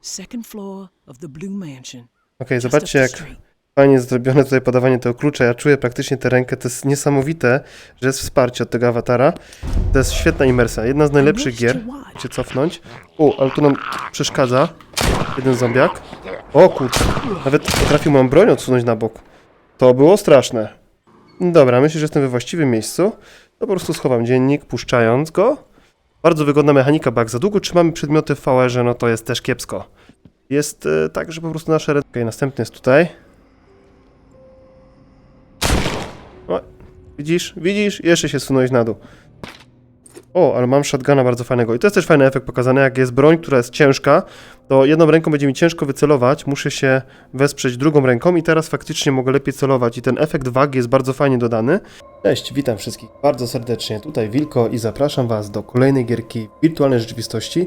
Second floor of the Blue Mansion. Okej, zobaczcie jak fajnie zrobione tutaj podawanie tego klucza. Ja czuję praktycznie tę rękę. To jest niesamowite, że jest wsparcie od tego awatara. To jest świetna imersja. Jedna z najlepszych gier. Się cofnąć. O, ale tu nam przeszkadza jeden zombiak. O kurczę, nawet potrafił moją broń odsunąć na bok. To było straszne. Dobra, myślę, że jestem we właściwym miejscu. To po prostu schowam dziennik, puszczając go. Bardzo wygodna mechanika, bo jak za długo trzymamy przedmioty w VR-ze, no to jest też kiepsko. Jest e, tak, że po prostu nasze... Okej, następny jest tutaj. O, widzisz? Widzisz? Jeszcze się sunąłeś na dół. O, ale mam shotguna bardzo fajnego. I to jest też fajny efekt pokazany, jak jest broń, która jest ciężka, to jedną ręką będzie mi ciężko wycelować, muszę się wesprzeć drugą ręką i teraz faktycznie mogę lepiej celować i ten efekt wagi jest bardzo fajnie dodany. Cześć, witam wszystkich bardzo serdecznie, tutaj Wilko i zapraszam Was do kolejnej gierki wirtualnej rzeczywistości.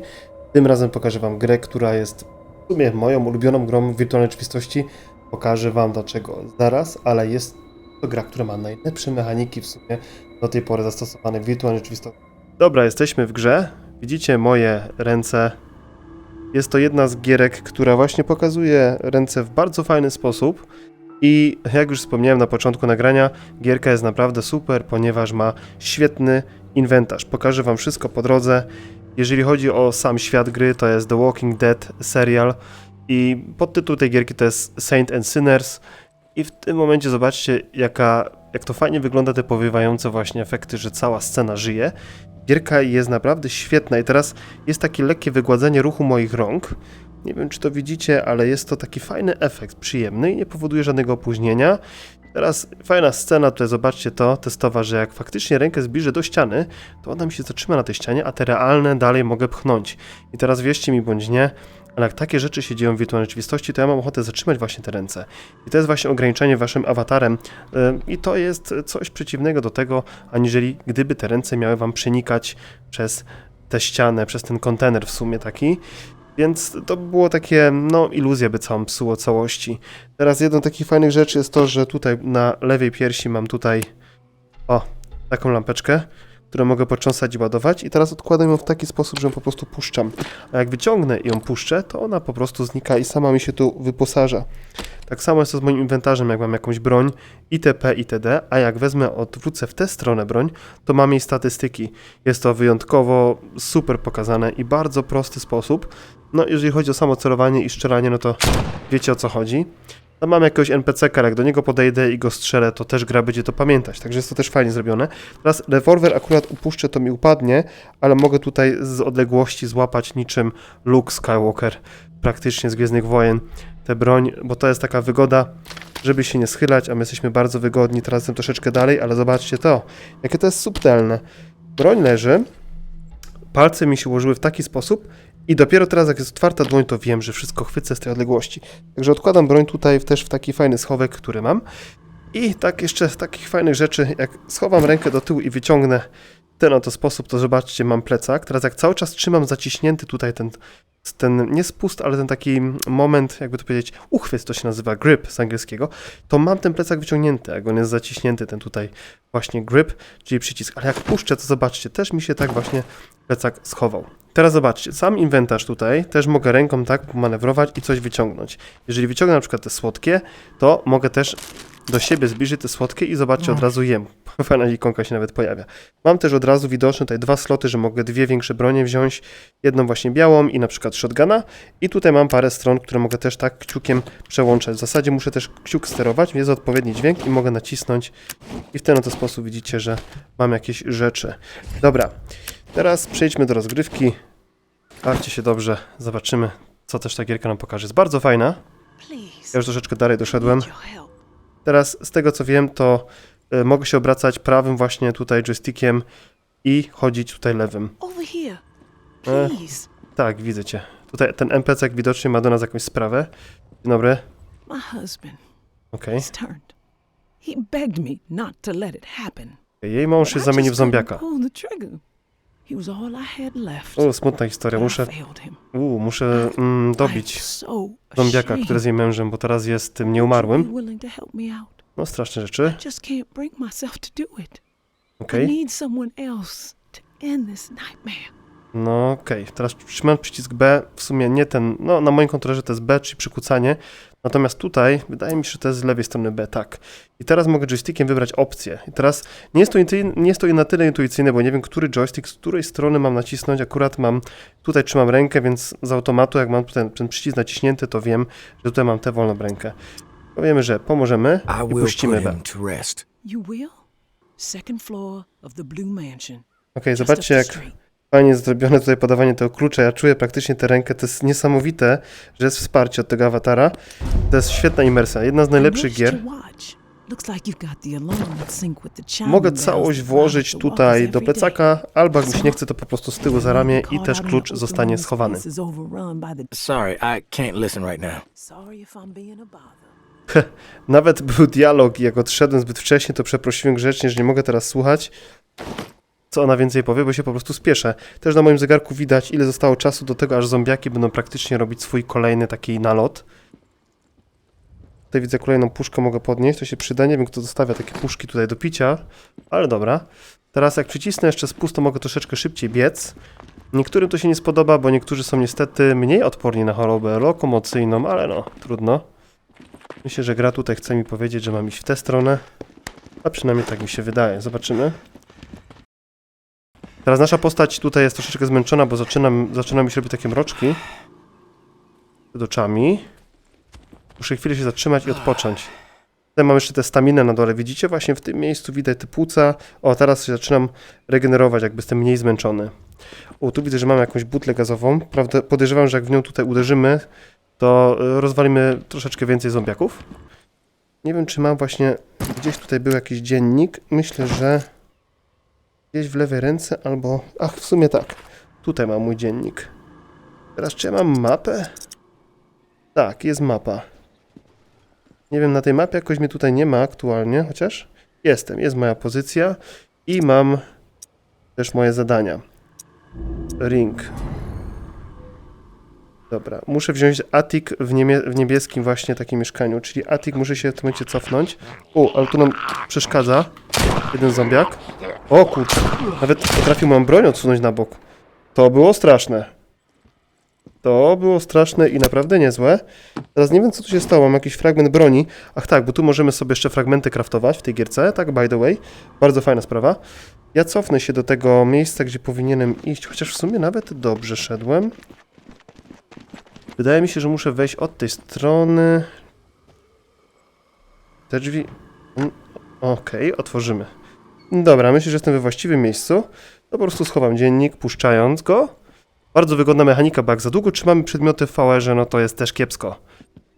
Tym razem pokażę Wam grę, która jest w sumie moją ulubioną grą w wirtualnej rzeczywistości. Pokażę Wam dlaczego zaraz, ale jest to gra, która ma najlepsze mechaniki w sumie do tej pory zastosowane w wirtualnej rzeczywistości. Dobra, jesteśmy w grze. Widzicie moje ręce. Jest to jedna z gierek, która właśnie pokazuje ręce w bardzo fajny sposób. I jak już wspomniałem na początku nagrania, gierka jest naprawdę super, ponieważ ma świetny inwentarz. Pokażę Wam wszystko po drodze. Jeżeli chodzi o sam świat gry, to jest The Walking Dead serial i podtytuł tej gierki to jest Saint and Sinners. I w tym momencie zobaczcie, jaka, jak to fajnie wygląda te powiewające właśnie efekty, że cała scena żyje. Gierka jest naprawdę świetna i teraz jest takie lekkie wygładzenie ruchu moich rąk. Nie wiem, czy to widzicie, ale jest to taki fajny efekt, przyjemny i nie powoduje żadnego opóźnienia. Teraz fajna scena, tutaj zobaczcie to, testowa, że jak faktycznie rękę zbliżę do ściany, to ona mi się zatrzyma na tej ścianie, a te realne dalej mogę pchnąć. I teraz wierzcie mi bądź nie, ale jak takie rzeczy się dzieją w wirtualnej rzeczywistości, to ja mam ochotę zatrzymać właśnie te ręce. I to jest właśnie ograniczenie waszym awatarem. I to jest coś przeciwnego do tego, aniżeli gdyby te ręce miały wam przenikać przez tę ścianę, przez ten kontener w sumie taki. Więc to było takie, no, iluzja by całą psuło całości. Teraz jedną z takich fajnych rzeczy jest to, że tutaj na lewej piersi mam tutaj, o, taką lampeczkę, którą mogę potrząsać i ładować i teraz odkładam ją w taki sposób, że ją po prostu puszczam. A jak wyciągnę i ją puszczę, to ona po prostu znika i sama mi się tu wyposaża. Tak samo jest to z moim inwentarzem, jak mam jakąś broń, itp., itd., a jak wezmę, odwrócę w tę stronę broń, to mam jej statystyki. Jest to wyjątkowo super pokazane i bardzo prosty sposób. No, jeżeli chodzi o samo celowanie i strzelanie, no to wiecie o co chodzi. No mam jakiegoś NPC-ka, jak do niego podejdę i go strzelę, to też gra będzie to pamiętać, także jest to też fajnie zrobione. Teraz rewolwer akurat upuszczę, to mi upadnie, ale mogę tutaj z odległości złapać niczym Luke Skywalker, praktycznie z Gwiezdnych Wojen, tę broń, bo to jest taka wygoda, żeby się nie schylać, a my jesteśmy bardzo wygodni, teraz jestem troszeczkę dalej, ale zobaczcie to, jakie to jest subtelne. Broń leży, palce mi się ułożyły w taki sposób i dopiero teraz, jak jest otwarta dłoń, to wiem, że wszystko chwycę z tej odległości. Także odkładam broń tutaj też w taki fajny schowek, który mam. I tak jeszcze z takich fajnych rzeczy, jak schowam rękę do tyłu i wyciągnę ten oto sposób, to zobaczcie, mam plecak. Teraz jak cały czas trzymam zaciśnięty tutaj ten, ten nie spust, ale ten taki moment, jakby to powiedzieć, uchwyt to się nazywa, grip z angielskiego, to mam ten plecak wyciągnięty, jak on jest zaciśnięty, ten tutaj właśnie grip, czyli przycisk. Ale jak puszczę, to zobaczcie, też mi się tak właśnie plecak schował. Teraz zobaczcie, sam inwentarz tutaj, też mogę ręką tak pomanewrować i coś wyciągnąć. Jeżeli wyciągnę na przykład te słodkie, to mogę też do siebie zbliżyć te słodkie i zobaczcie, od razu jem. Fajna ikonka się nawet pojawia. Mam też od razu widoczne tutaj dwa sloty, że mogę dwie większe bronie wziąć, jedną właśnie białą i na przykład shotguna i tutaj mam parę stron, które mogę też tak kciukiem przełączać. W zasadzie muszę też kciuk sterować, jest odpowiedni dźwięk i mogę nacisnąć i w ten oto sposób widzicie, że mam jakieś rzeczy. Dobra, teraz przejdźmy do rozgrywki. Bawcie się dobrze, zobaczymy, co też ta gierka nam pokaże. Jest bardzo fajna. Ja już troszeczkę dalej doszedłem. Teraz, z tego co wiem, to y, mogę się obracać prawym właśnie tutaj joystickiem i chodzić tutaj lewym. E. Tak, widzę cię. Tutaj ten NPC widocznie ma do nas jakąś sprawę. Dzień dobry. Okej. Happen. Jej mąż się zamienił w zombiaka. O, smutna historia. Muszę, u, muszę mm, dobić zombiaka, który jest jej mężem, bo teraz jest tym nieumarłym. No, straszne rzeczy. Okej. Nightmare. No okej, teraz trzymam przycisk B, w sumie nie ten, no na moim kontrolerze to jest B, czyli przykucanie, natomiast tutaj wydaje mi się, że to jest z lewej strony B, tak. I teraz mogę joystickiem wybrać opcję. I teraz nie jest to, intuicyjne, nie jest to na tyle intuicyjne, bo nie wiem, który joystick, z której strony mam nacisnąć, akurat mam, tutaj trzymam rękę, więc z automatu jak mam ten, ten przycisk naciśnięty, to wiem, że tutaj mam tę wolną rękę. Powiemy, że pomożemy I puścimy B. Okej, up zobaczcie jak street. Fajnie zrobione tutaj podawanie tego klucza. Ja czuję praktycznie tę rękę. To jest niesamowite, że jest wsparcie od tego awatara. To jest świetna imersja. Jedna z najlepszych gier. Mogę całość włożyć tutaj do plecaka, albo jak mi się nie chce, to po prostu z tyłu za ramię i też klucz zostanie schowany. Sorry, I can't listen right now. Sorry if I'm being a bother. Nawet był dialog i jak odszedłem zbyt wcześnie, to przeprosiłem grzecznie, że nie mogę teraz słuchać. Co ona więcej powie, bo się po prostu spieszę. Też na moim zegarku widać, ile zostało czasu do tego, aż zombiaki będą praktycznie robić swój kolejny taki nalot. Tutaj widzę kolejną puszkę, mogę podnieść, to się przyda. Nie wiem, kto zostawia takie puszki tutaj do picia, ale dobra. Teraz jak przycisnę jeszcze spust, to mogę troszeczkę szybciej biec. Niektórym to się nie spodoba, bo niektórzy są niestety mniej odporni na chorobę lokomocyjną, ale no, trudno. Myślę, że gra tutaj chce mi powiedzieć, że mam iść w tę stronę. A przynajmniej tak mi się wydaje. Zobaczymy. Teraz nasza postać tutaj jest troszeczkę zmęczona, bo zaczynam, zaczyna mi się robić takie mroczki. Przed oczami. Muszę chwilę się zatrzymać i odpocząć. Tutaj mam jeszcze tę staminę na dole. Widzicie? Właśnie w tym miejscu widać te płuca. O, teraz się zaczynam regenerować, jakby jestem mniej zmęczony. O, tu widzę, że mam jakąś butlę gazową. Prawda, podejrzewam, że jak w nią tutaj uderzymy, to y, rozwalimy troszeczkę więcej zombiaków. Nie wiem, czy mam właśnie... Gdzieś tutaj był jakiś dziennik. Myślę, że gdzieś w lewej ręce albo... Ach, w sumie tak. Tutaj mam mój dziennik. Teraz, czy ja mam mapę? Tak, jest mapa. Nie wiem, na tej mapie jakoś mnie tutaj nie ma aktualnie, chociaż jestem. Jest moja pozycja i mam też moje zadania. Ring. Dobra, muszę wziąć atik w, w niebieskim właśnie takim mieszkaniu, czyli atik muszę się w tym momencie cofnąć. O, ale tu nam przeszkadza jeden zombiak. O kurczę, nawet potrafił moją broń odsunąć na bok. To było straszne. To było straszne i naprawdę niezłe. Teraz nie wiem, co tu się stało. Mam jakiś fragment broni. Ach tak, bo tu możemy sobie jeszcze fragmenty craftować w tej gierce, tak, by the way. Bardzo fajna sprawa. Ja cofnę się do tego miejsca, gdzie powinienem iść, chociaż w sumie nawet dobrze szedłem. Wydaje mi się, że muszę wejść od tej strony. Te drzwi... Okej, otworzymy. Dobra, myślę, że jestem we właściwym miejscu. To po prostu schowam dziennik, puszczając go. Bardzo wygodna mechanika, bo jak za długo trzymamy przedmioty w VR-ze, no to jest też kiepsko.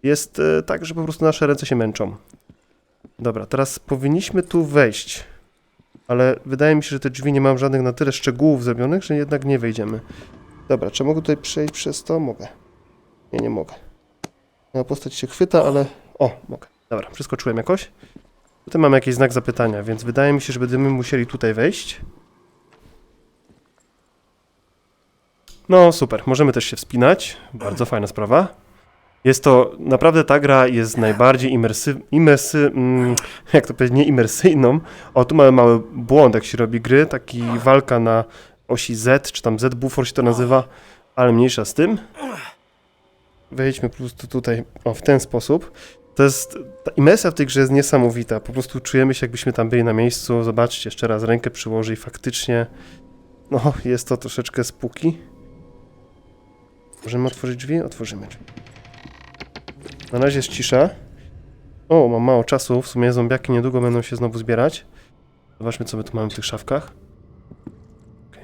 Jest e, tak, że po prostu nasze ręce się męczą. Dobra, teraz powinniśmy tu wejść. Ale wydaje mi się, że te drzwi nie mam żadnych na tyle szczegółów zrobionych, że jednak nie wejdziemy. Dobra, czy mogę tutaj przejść przez to? Mogę. Nie, nie mogę. Moja postać się chwyta, ale... O, mogę. Dobra, przeskoczyłem jakoś. Tutaj mam jakiś znak zapytania, więc wydaje mi się, że będziemy musieli tutaj wejść. No, super. Możemy też się wspinać. Bardzo fajna sprawa. Jest to, naprawdę ta gra jest najbardziej imersy, imersy, mm, jak to powiedzieć, nie imersyjną. O, tu mamy mały błąd, jak się robi gry, taki walka na osi Z, czy tam Z bufor się to nazywa, ale mniejsza z tym. Wejdźmy po prostu tutaj, o, w ten sposób. To jest, ta imersja w tej grze jest niesamowita, po prostu czujemy się, jakbyśmy tam byli na miejscu. Zobaczcie, jeszcze raz rękę przyłożę i faktycznie, no, jest to troszeczkę spuki. Możemy otworzyć drzwi? Otworzymy drzwi. Na razie jest cisza. O, mam mało czasu. W sumie zombiaki niedługo będą się znowu zbierać. Zobaczmy, co my tu mamy w tych szafkach. Okej.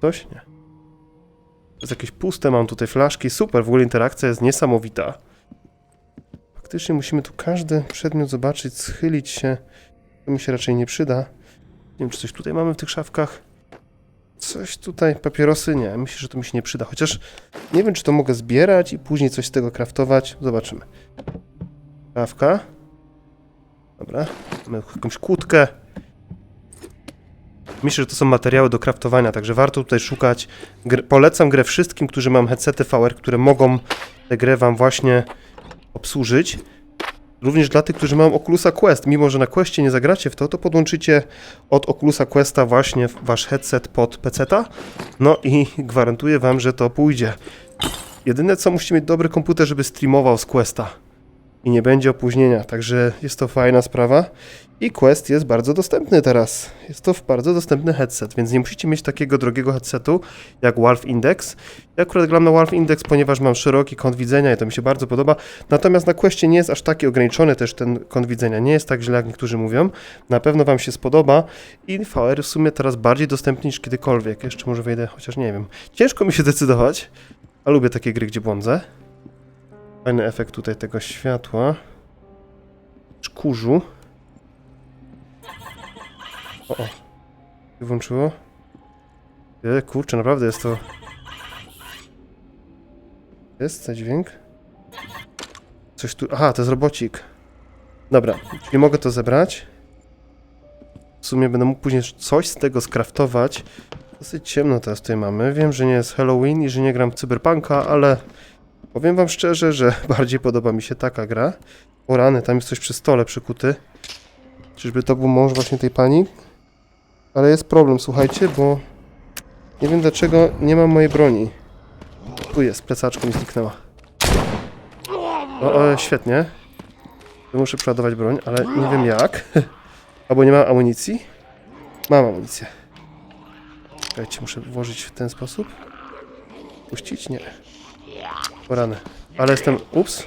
Coś? Nie. To jest jakieś puste, mam tutaj flaszki. Super, w ogóle interakcja jest niesamowita. Faktycznie musimy tu każdy przedmiot zobaczyć, schylić się. To mi się raczej nie przyda. Nie wiem, czy coś tutaj mamy w tych szafkach. Coś tutaj, papierosy? Nie, myślę, że to mi się nie przyda. Chociaż nie wiem, czy to mogę zbierać i później coś z tego craftować. Zobaczymy. Szafka. Dobra, mamy jakąś kłódkę. Myślę, że to są materiały do craftowania, także warto tutaj szukać. Gr polecam grę wszystkim, którzy mają headsety VR, które mogą tę grę wam właśnie obsłużyć. Również dla tych, którzy mają Oculusa Quest. Mimo, że na Questie nie zagracie w to, to podłączycie od Oculusa Questa właśnie wasz headset pod peceta. No i gwarantuję wam, że to pójdzie. Jedyne co, musicie mieć dobry komputer, żeby streamował z Questa. I nie będzie opóźnienia, także jest to fajna sprawa. I Quest jest bardzo dostępny teraz. Jest to bardzo dostępny headset, więc nie musicie mieć takiego drogiego headsetu jak Valve Index. Ja akurat gram na Valve Index, ponieważ mam szeroki kąt widzenia i to mi się bardzo podoba. Natomiast na Questie nie jest aż taki ograniczony też ten kąt widzenia. Nie jest tak źle, jak niektórzy mówią. Na pewno Wam się spodoba i VR w sumie teraz bardziej dostępny niż kiedykolwiek. Jeszcze może wejdę, chociaż nie wiem. Ciężko mi się decydować, a lubię takie gry, gdzie błądzę. Fajny efekt tutaj tego światła. Szkurzu. O, o. Włączyło. E, kurczę, naprawdę jest to... Jest ten dźwięk? Coś tu... Aha, to jest robocik. Dobra, czyli mogę to zebrać. W sumie będę mógł później coś z tego skraftować. Dosyć ciemno teraz tutaj mamy. Wiem, że nie jest Halloween i że nie gram w Cyberpunka, ale powiem wam szczerze, że bardziej podoba mi się taka gra. O rany, tam jest coś przy stole przykuty. Czyżby to był mąż właśnie tej pani? Ale jest problem, słuchajcie, bo nie wiem dlaczego nie mam mojej broni. Tu jest, plecaczka mi zniknęła. O, o świetnie. Muszę przeładować broń, ale nie wiem jak. Albo nie mam amunicji? Mam amunicję. Czekajcie, muszę włożyć w ten sposób. Puścić? Nie. Ale jestem... Ups.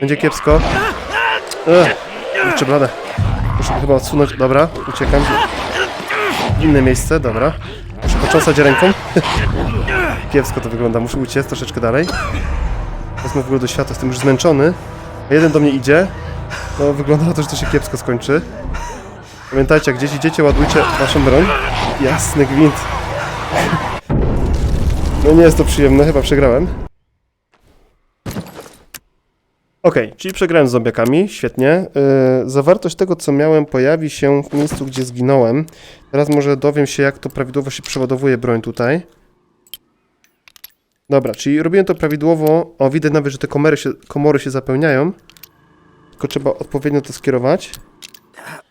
Będzie kiepsko. Kurczę blade. Muszę chyba odsunąć. Dobra, uciekam. Inne miejsce, dobra. Muszę począsać ręką. Kiepsko to wygląda, muszę uciec troszeczkę dalej. Wezmę w ogóle do świata, jestem już zmęczony. A jeden do mnie idzie. No wygląda na to, że to się kiepsko skończy. Pamiętajcie, jak gdzieś idziecie, ładujcie waszą broń. Jasny gwint. No nie jest to przyjemne, chyba przegrałem. Okej, czyli przegrałem z zombiakami, świetnie. Yy, zawartość tego, co miałem, pojawi się w miejscu, gdzie zginąłem. Teraz może dowiem się, jak to prawidłowo się przeładowuje broń tutaj. Dobra, czyli robiłem to prawidłowo. O, widać nawet, że te komory się, komory się zapełniają. Tylko trzeba odpowiednio to skierować.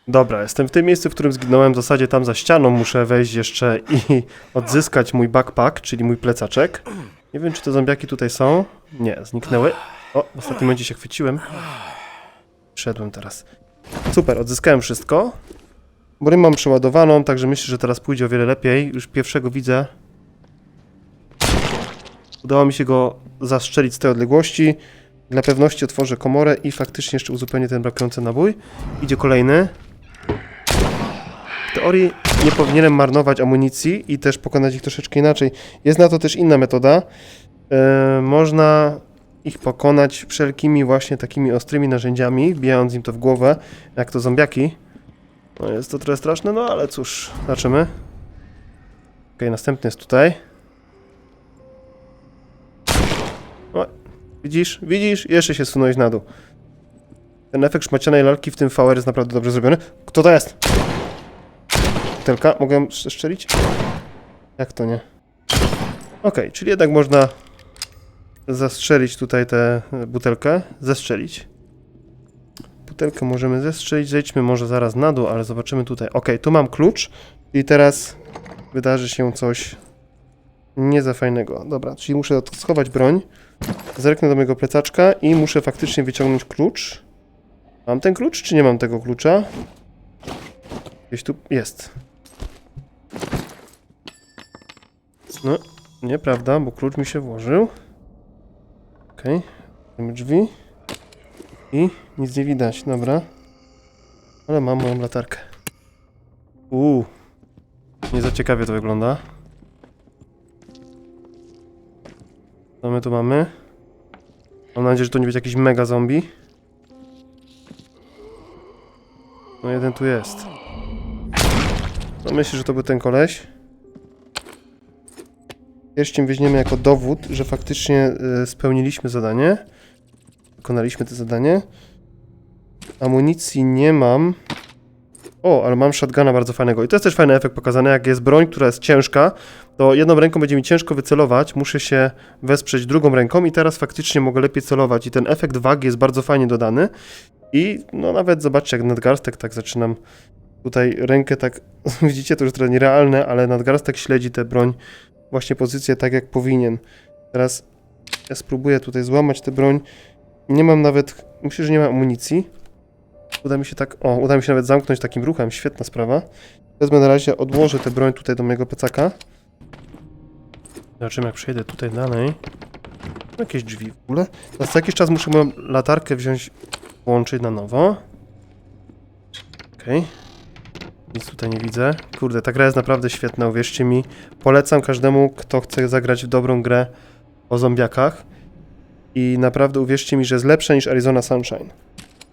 Dobra, jestem w tym miejscu, w którym zginąłem. W zasadzie tam za ścianą muszę wejść jeszcze i odzyskać mój backpack, czyli mój plecaczek. Nie wiem, czy te zombiaki tutaj są. Nie, zniknęły. O, w ostatnim momencie się chwyciłem. Szedłem teraz. Super, odzyskałem wszystko. Broń mam przeładowaną, także myślę, że teraz pójdzie o wiele lepiej. Już pierwszego widzę. Udało mi się go zastrzelić z tej odległości. Dla pewności otworzę komorę i faktycznie jeszcze uzupełnię ten brakujący nabój. Idzie kolejny. W teorii nie powinienem marnować amunicji i też pokonać ich troszeczkę inaczej. Jest na to też inna metoda. Yy, można ich pokonać wszelkimi właśnie takimi ostrymi narzędziami, wbijając im to w głowę, jak to zombiaki. No jest to trochę straszne, no ale cóż, zobaczymy. Okej, następny jest tutaj. O, widzisz, widzisz? Jeszcze się sunąłeś na dół. Ten efekt szmacianej lalki w tym VR jest naprawdę dobrze zrobiony. Kto to jest? Butelka, mogę ją strzelić? Jak to nie? Okej, czyli jednak można zastrzelić tutaj tę butelkę. Zestrzelić. Butelkę możemy zestrzelić. Zejdźmy może zaraz na dół, ale zobaczymy tutaj. Ok, tu mam klucz i teraz wydarzy się coś nie za fajnego. Dobra, czyli muszę schować broń. Zerknę do mojego plecaczka i muszę faktycznie wyciągnąć klucz. Mam ten klucz, czy nie mam tego klucza? Gdzieś tu jest. No, nieprawda, bo klucz mi się włożył. Okej, okay. drzwi. I nic nie widać, dobra. Ale mam moją latarkę. Uuu. Nie za ciekawie to wygląda. Co my tu mamy? Mam nadzieję, że to nie będzie jakiś mega zombie. No jeden tu jest. No myślę, że to był ten koleś. Pierścień weźmiemy jako dowód, że faktycznie y, spełniliśmy zadanie. Wykonaliśmy to zadanie. Amunicji nie mam. O, ale mam shotguna bardzo fajnego. I to jest też fajny efekt pokazany, jak jest broń, która jest ciężka, to jedną ręką będzie mi ciężko wycelować, muszę się wesprzeć drugą ręką i teraz faktycznie mogę lepiej celować i ten efekt wagi jest bardzo fajnie dodany. I no nawet zobaczcie, jak nadgarstek tak zaczynam tutaj rękę tak, widzicie, to już trochę nierealne, ale nadgarstek śledzi tę broń, właśnie pozycję tak jak powinien. Teraz ja spróbuję tutaj złamać tę broń. Nie mam nawet, myślę, że nie mam amunicji. Uda mi się tak, o, uda mi się nawet zamknąć takim ruchem, świetna sprawa. Wezmę na razie, odłożę tę broń tutaj do mojego plecaka. Zobaczymy, jak przejdę tutaj dalej. Jakieś drzwi w ogóle. Teraz jakiś czas muszę moją latarkę wziąć, włączyć na nowo. Okej. Nic tutaj nie widzę. Kurde, ta gra jest naprawdę świetna, uwierzcie mi. Polecam każdemu, kto chce zagrać w dobrą grę o zombiakach. I naprawdę uwierzcie mi, że jest lepsza niż Arizona Sunshine.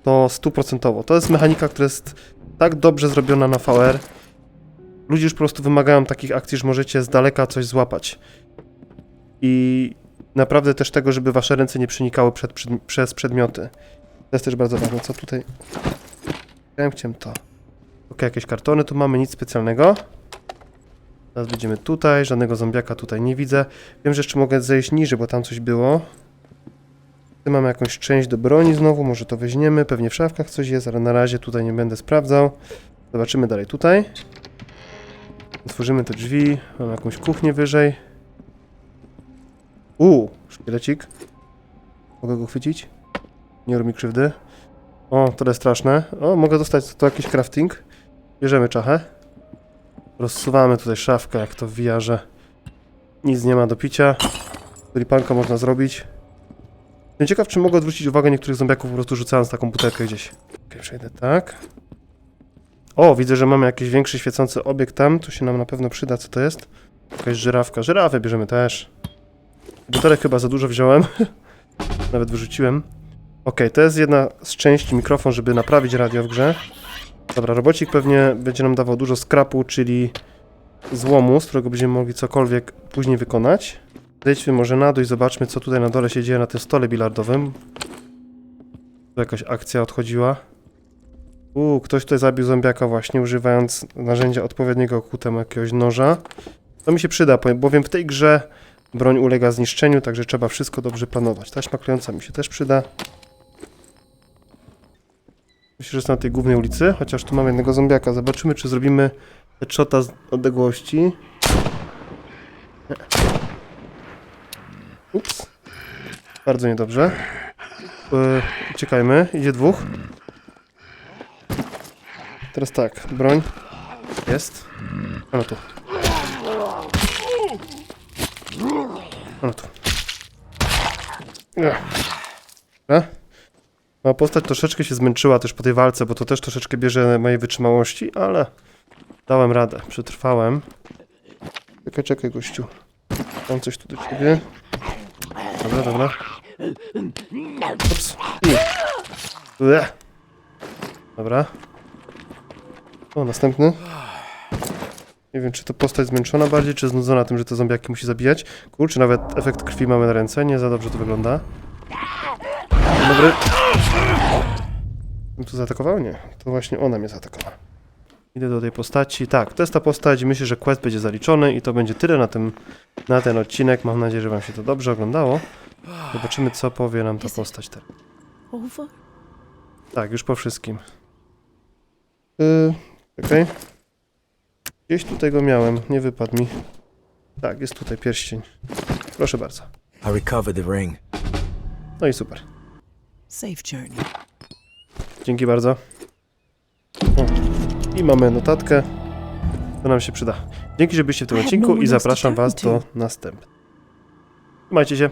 To stuprocentowo. To jest mechanika, która jest tak dobrze zrobiona na VR. Ludzie już po prostu wymagają takich akcji, że możecie z daleka coś złapać. I naprawdę też tego, żeby wasze ręce nie przenikały przed, przed, przez przedmioty. To jest też bardzo ważne. Co tutaj? Chciałem, chciałem to. Ok, jakieś kartony tu mamy, nic specjalnego. Teraz będziemy tutaj, żadnego zombiaka tutaj nie widzę. Wiem, że jeszcze mogę zejść niżej, bo tam coś było. Tu mamy jakąś część do broni znowu, może to weźmiemy. Pewnie w szafkach coś jest, ale na razie tutaj nie będę sprawdzał. Zobaczymy dalej tutaj. Otworzymy te drzwi. Mam jakąś kuchnię wyżej. Uuu, szkielecik. Mogę go chwycić? Nie rób mi krzywdy. O, to jest straszne. O, mogę dostać to jakiś crafting. Bierzemy czachę. Rozsuwamy tutaj szafkę, jak to w VR-ze. Nic nie ma do picia. Ripanka można zrobić. Jestem ciekaw, czy mogę odwrócić uwagę niektórych zombiaków po prostu rzucając taką butelkę gdzieś. Okej, przejdę tak. O, widzę, że mamy jakiś większy świecący obiekt tam. Tu się nam na pewno przyda, co to jest. Jakaś żyrawka. Żyrawę bierzemy też. Butelek chyba za dużo wziąłem. Nawet wyrzuciłem. Okej, to jest jedna z części mikrofon, żeby naprawić radio w grze. Dobra, robocik pewnie będzie nam dawał dużo skrapu, czyli złomu, z którego będziemy mogli cokolwiek później wykonać. Zejdźmy może na dół i zobaczmy, co tutaj na dole się dzieje na tym stole bilardowym. Tu jakaś akcja odchodziła. Uuu, ktoś tutaj zabił zombiaka właśnie, używając narzędzia odpowiedniego ku temu jakiegoś noża. To mi się przyda, bowiem w tej grze broń ulega zniszczeniu, także trzeba wszystko dobrze planować. Taśma klejąca mi się też przyda. Myślę, że jest na tej głównej ulicy, chociaż tu mam jednego zombiaka. Zobaczymy, czy zrobimy headshota z odległości. Ups. Bardzo niedobrze. Yy, uciekajmy. Idzie dwóch. Teraz tak, broń. Jest. Ano tu. Ano tu. Ech. Dobra. Moja postać troszeczkę się zmęczyła też po tej walce, bo to też troszeczkę bierze mojej wytrzymałości, ale dałem radę, przetrwałem. Czekaj, czekaj, gościu. Mam coś tu do ciebie. Dobra, dobra. Ups. Dobra. O, następny. Nie wiem, czy to postać zmęczona bardziej, czy znudzona tym, że te zombiaki musi zabijać. Kurczę, nawet efekt krwi mamy na ręce, nie za dobrze to wygląda. Dzień Dobry. Tu zaatakował? Nie. To właśnie ona mnie zaatakowała. Idę do tej postaci. Tak, to jest ta postać. Myślę, że quest będzie zaliczony i to będzie tyle na, tym, na ten odcinek. Mam nadzieję, że wam się to dobrze oglądało. Zobaczymy, co powie nam ta postać teraz. Tak, już po wszystkim. Yy, okej. Gdzieś tutaj go miałem, nie wypadł mi. Tak, jest tutaj pierścień. Proszę bardzo. I recovered the ring. No i super. Safe journey. Dzięki bardzo. O, I mamy notatkę. To nam się przyda. Dzięki, że byliście w tym odcinku i zapraszam was do następnego. Trzymajcie się.